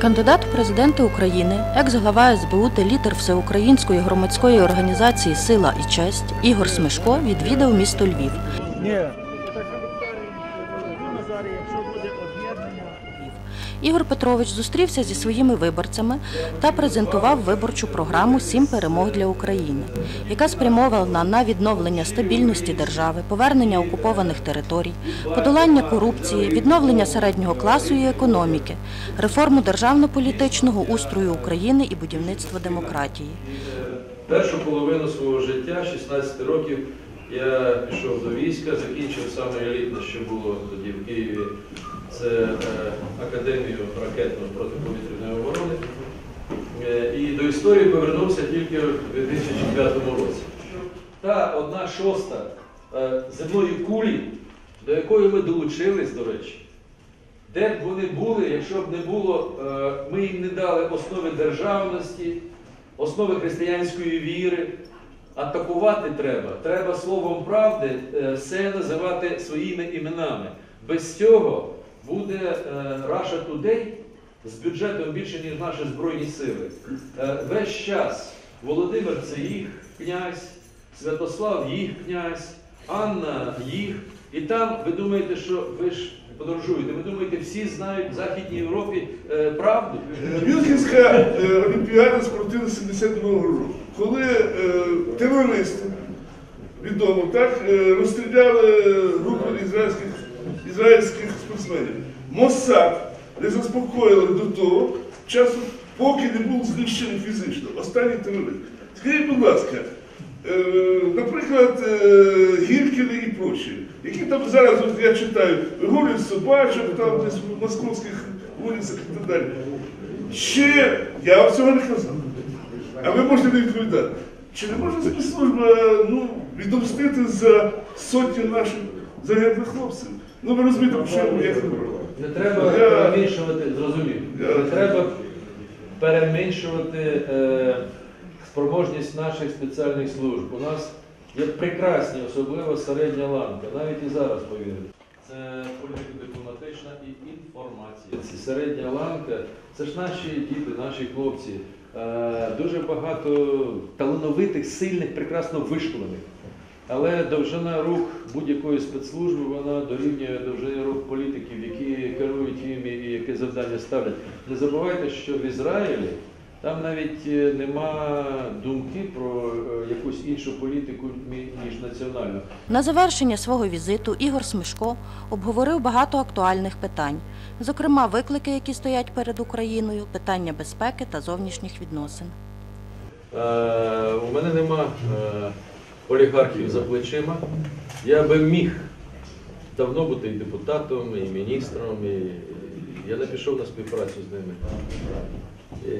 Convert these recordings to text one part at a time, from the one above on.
Кандидат в президенти України, екс-глава СБУ та лідер всеукраїнської громадської організації Сила і честь Ігор Смешко відвідав місто Львів. Ігор Петрович зустрівся зі своїми виборцями та презентував виборчу програму Сім перемог для України, яка спрямована на відновлення стабільності держави, повернення окупованих територій, подолання корупції, відновлення середнього класу і економіки, реформу державно-політичного устрою України і будівництво демократії. Першу половину свого життя, 16 років, я пішов до війська, закінчив саме елітне, що було тоді в Києві. Це е, Академію ракетної протиповітряної оборони. Е, і до історії повернувся тільки в 2005 році. Та одна шоста е, земної кулі, до якої ми долучились, до речі, де б вони були, якщо б не було, ми їм не дали основи державності, основи християнської віри. Атакувати треба. Треба словом правди е, все називати своїми іменами. Без цього буде е, Russia Today з бюджетом більше, ніж наші Збройні сили. Е, Весь час Володимир це їх князь, Святослав їх князь, Анна їх. І там ви думаєте, що ви ж подорожуєте, ви думаєте, всі знають в Західній Європі правду? Мюнхенська е, олімпіада спортивна 72 року, коли е, терористи, відомо, так, е, розстріляли групу ізраїльських, ізраїльських спортсменів. Моссад не заспокоїли до того часу, поки не був знищений фізично. Останній терорист. Скажіть, будь ласка, е, наприклад, е, Гіркіни і прочі, які там зараз, от я читаю, вигулюють собачок там десь в московських вулицях і так далі. Чи я вам цього не казав? А ви можете не відповідати. Чи не може спецслужба ну, відомстити за сотні наших загиблих хлопців? Ну ви розумієте, про що я говорю. Не треба Я- переменшувати, зрозумів, Я- не треба переменшувати е, спроможність наших спеціальних служб. У нас є прекрасні, особливо середня ланка, навіть і зараз повірите. Це політико-дипломатична і інформація. Це середня ланка, це ж наші діти, наші хлопці. Е, дуже багато талановитих, сильних, прекрасно вишколених. Але довжина рук будь-якої спецслужби вона дорівнює довжині рук політиків, які керують їм і яке завдання ставлять. Не забувайте, що в Ізраїлі там навіть е, нема думки про е, якусь іншу політику ніж національну. На завершення свого візиту Ігор Смешко обговорив багато актуальних питань, зокрема виклики, які стоять перед Україною, питання безпеки та зовнішніх відносин. Е, у мене нема е, олігархів за плечима. Я би міг давно бути і депутатом, і міністром, і я не пішов на співпрацю з ними.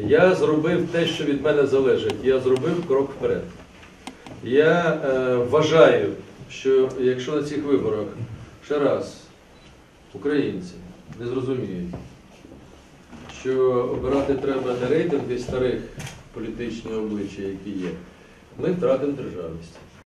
Я зробив те, що від мене залежить. Я зробив крок вперед. Я е, вважаю, що якщо на цих виборах ще раз українці не зрозуміють, що обирати треба не рейтинги старих політичних обличчя, які є, ми втратимо державність.